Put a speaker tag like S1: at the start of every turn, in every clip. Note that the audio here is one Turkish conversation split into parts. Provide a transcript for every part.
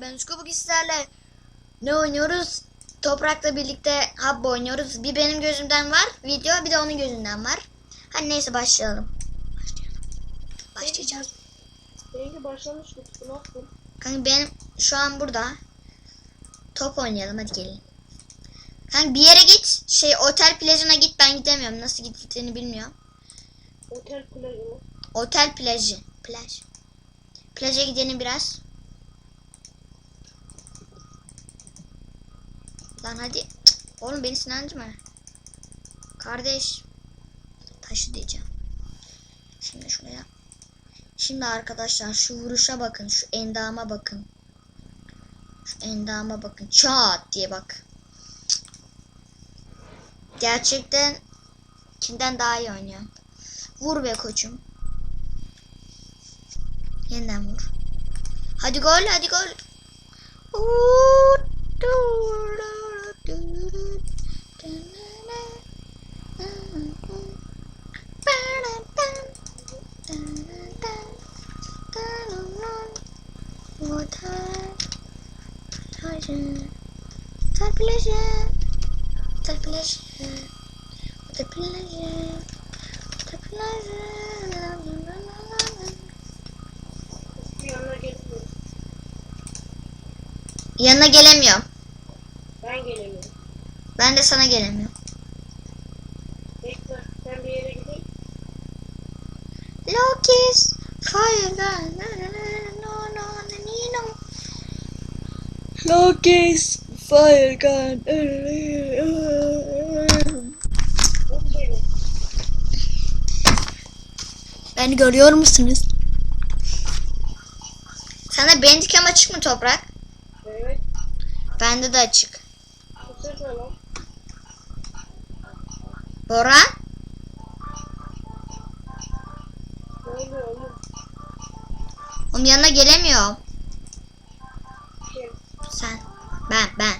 S1: Ben Utku bugün sizlerle ne oynuyoruz? Toprak'la birlikte Habbo oynuyoruz. Bir benim gözümden var video bir de onun gözünden var. Hadi neyse başlayalım. Başlayalım. Başlayacağız.
S2: Benimki başlamış Utku nasıl?
S1: Kanka benim şu an burada. Top oynayalım hadi gelin. Kanka bir yere git. Şey otel plajına git ben gidemiyorum. Nasıl gittiğini bilmiyorum.
S2: Otel plajı mı?
S1: Otel plajı. Plaj. Plaja gidelim biraz. Lan hadi. Oğlum beni sinancıma. Kardeş. Taşı diyeceğim. Şimdi şuraya. Şimdi arkadaşlar şu vuruşa bakın. Şu endama bakın. Şu endama bakın. Çat diye bak. Gerçekten kimden daha iyi oynuyor. Vur be koçum. Yeniden vur. Hadi gol, hadi gol. Otel plajı, otel plajı, otel plajı, otel plajı.
S2: Yanına gelmiyor.
S1: Yanına gelemiyorum.
S2: Ben gelemiyorum.
S1: Ben de sana gelemiyorum.
S2: Bekle ben bir yere gideyim.
S1: Lokis, no no no no no no. Lokis, fire gun.
S2: Utku benim.
S1: Beni görüyor musunuz? Sana bandicam açık mı toprak?
S2: Evet.
S1: Bende de açık. Boran?
S2: Ne oluyor oğlum?
S1: Onun yanına gelemiyorum.
S2: Kim?
S1: Sen. Ben, ben.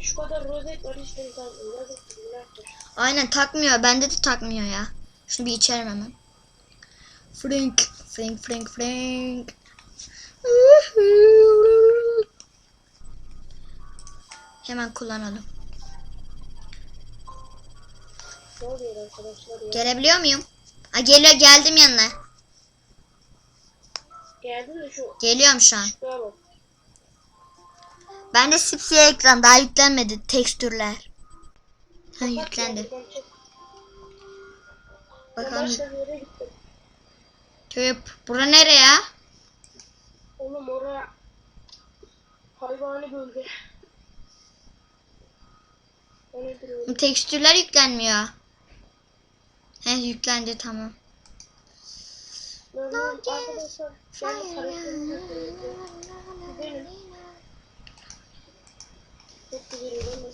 S2: Şu kadar rozet var hiç.
S1: Aynen takmıyor. Bende de takmıyor ya. Şunu bir içerim hemen. Frank, Frank, Frank, Frank. Hemen kullanalım.
S2: Ne oluyor arkadaşlar ya?
S1: Gelebiliyor muyum? Ha geliyor geldim yanına.
S2: Geldi de şu
S1: Geliyorum şu an.
S2: şuraya bak.
S1: Bende sipsiyah ekran daha yüklenmedi tekstürler. Ha yüklendi.
S2: Ben
S1: Bakalım. Tüp. Bura nere ya?
S2: Oğlum oraya hayvani bölge. O nedir öyle?
S1: Bu tekstürler yüklenmiyor. He yüklendi tamam.
S2: Arkadaşlar?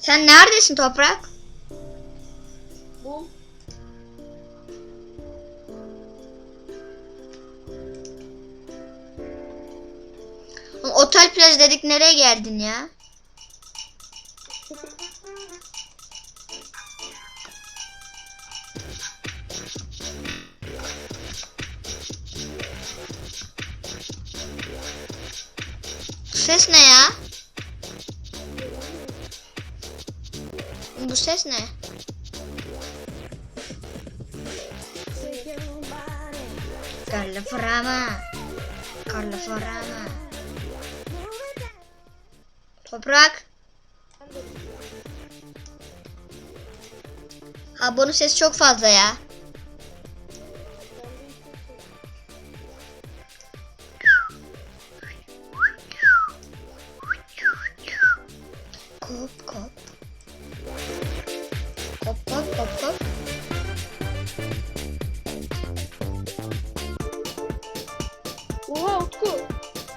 S1: Sen neredesin toprak?
S2: Bu
S1: Otel plaj dedik nereye geldin ya? Ses ne ya? Bu ses ne? Carla Frama. Toprak. Ha bunun sesi çok fazla ya.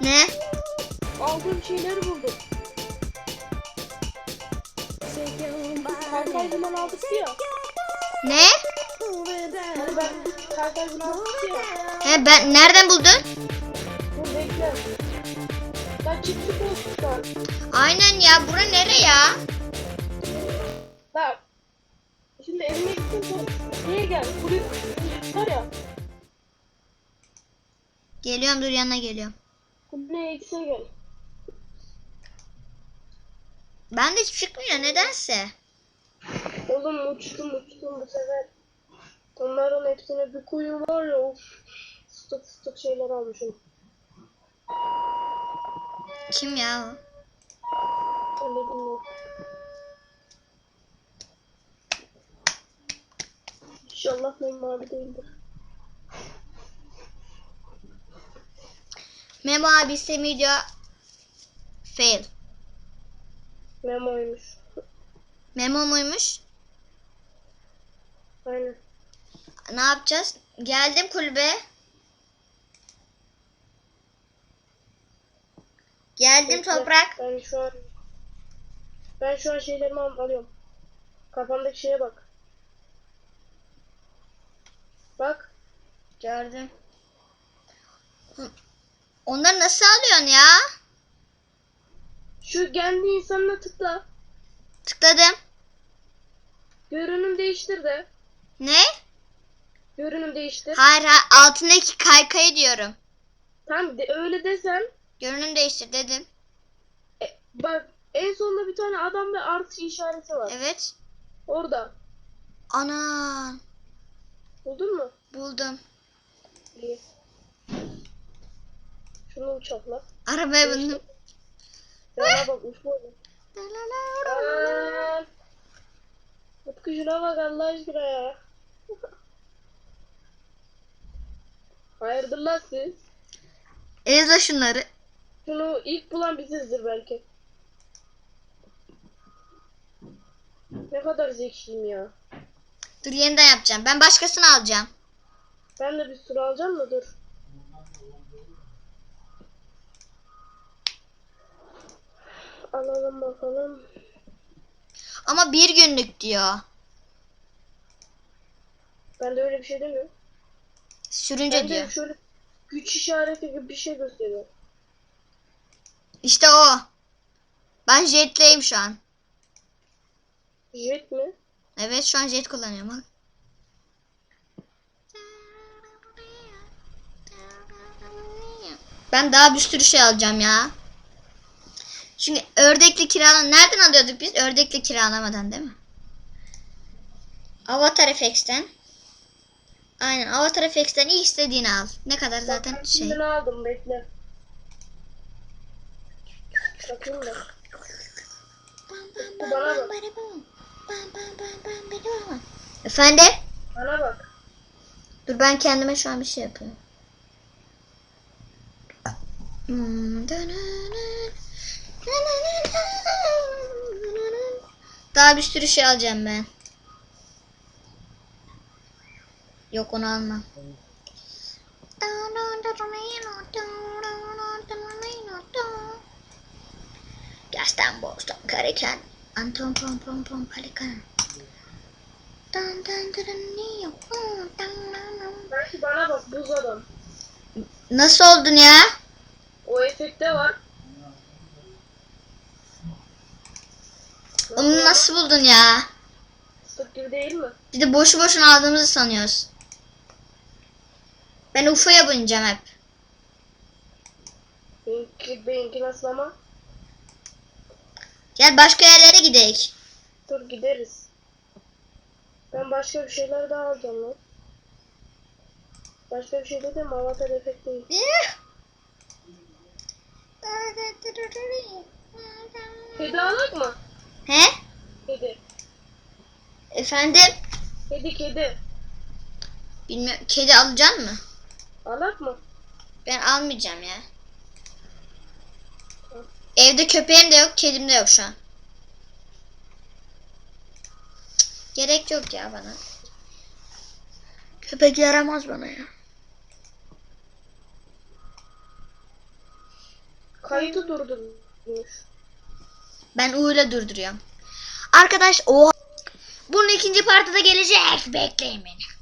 S1: Ne?
S2: Aldığım şeyleri buldum. Kaykay duman aldık ya.
S1: Ne?
S2: Hani ben kaykay duman aldık ya.
S1: He ben nereden buldun?
S2: Dur bekle. Ben çiftlik olmuşlar.
S1: Aynen ya bura nere ya?
S2: Niye gel? Kulüp var ya.
S1: Geliyorum dur yanına geliyorum.
S2: Kulübe X'e gel.
S1: Ben de hiç çıkmıyor nedense.
S2: Oğlum uçtum uçtum bu sefer. Onların hepsine bir kuyu var ya of. Fıstık fıstık şeyler almışım.
S1: Kim ya o?
S2: De bilmiyorum. İnşallah benim mavi değildir.
S1: Memo abi video fail.
S2: Memo'ymuş.
S1: Memo muymuş?
S2: Aynen.
S1: Ne yapacağız? Geldim kulübe. Geldim
S2: Bekle,
S1: toprak.
S2: Ben şu an ben şu an şeylerimi al- alıyorum. Kafamdaki şeye bak. Bak.
S1: Gördüm. Hı. Onları nasıl alıyorsun ya?
S2: Şu kendi insanına tıkla.
S1: Tıkladım.
S2: Görünüm değiştir de.
S1: Ne?
S2: Görünüm değiştir.
S1: Hayır hayır altındaki kaykayı diyorum.
S2: Tam de, öyle desen.
S1: Görünüm değiştir dedim.
S2: e, bak en sonunda bir tane adam ve artı işareti var.
S1: Evet.
S2: Orada.
S1: Ana
S2: Buldun mu?
S1: buldum.
S2: İyi. Şunu uçakla.
S1: Arabaya bindim.
S2: Yana bak uç böyle. Aa, Utku şuna bak Allah aşkına ya. Hayırdır lan siz?
S1: Ezle şunları.
S2: Şunu ilk bulan bizizdir belki. Ne kadar zekiyim ya.
S1: Dur yeniden yapacağım. Ben başkasını alacağım.
S2: Ben de bir sürü alacağım da dur. Alalım bakalım.
S1: Ama bir günlük diyor.
S2: Ben de öyle bir şey demiyorum.
S1: Sürünce
S2: Ben
S1: diyor.
S2: şöyle güç işareti gibi bir şey gösteriyor.
S1: İşte o. Ben jetleyim şu an.
S2: Jet mi?
S1: Evet şu an jet kullanıyorum. Bak. Ben daha bir sürü şey alacağım ya. Çünkü ördekli kiralama nereden alıyorduk biz? Ördekli kiralamadan değil mi? Avatar FX'ten. Aynen Avatar FX'ten iyi istediğini al. Ne kadar zaten
S2: Bak,
S1: şey.
S2: Şimdi aldım bekle. Bakayım da. Bana bak.
S1: Efendim?
S2: Bana bak.
S1: Dur ben kendime şu an bir şey yapıyorum. Hmm, Daha bir sürü şey alacağım ben. Yok onu almam. Gaston Boston Karikan Anton Pom Pom Pom Pelikan Dan dan dan niyo
S2: bana bak buz adam.
S1: Nasıl oldun ya?
S2: O efekte var.
S1: Onu nasıl buldun ya?
S2: Fıstık gibi değil mi?
S1: Bir de boşu boşuna aldığımızı sanıyoruz. Ben UFO'ya bineceğim hep.
S2: Benimki, benimki nasıl ama?
S1: Gel başka yerlere gidelim.
S2: Dur gideriz. Ben başka bir şeyler daha alacağım lan. Başka bir şey dedim avatar efekt değil. Kedi alak mı?
S1: He?
S2: Kedi.
S1: Efendim?
S2: Kedi kedi.
S1: Bilmiyorum. Kedi alacaksın mı?
S2: Alak mı?
S1: Ben almayacağım ya. Evde köpeğim de yok, kedim de yok şu an. Gerek yok ya bana. Köpek yaramaz bana ya.
S2: Kayıtı durdurmuş.
S1: Ben U ile durduruyorum. Arkadaş o bunun ikinci partı da gelecek. Bekleyin beni.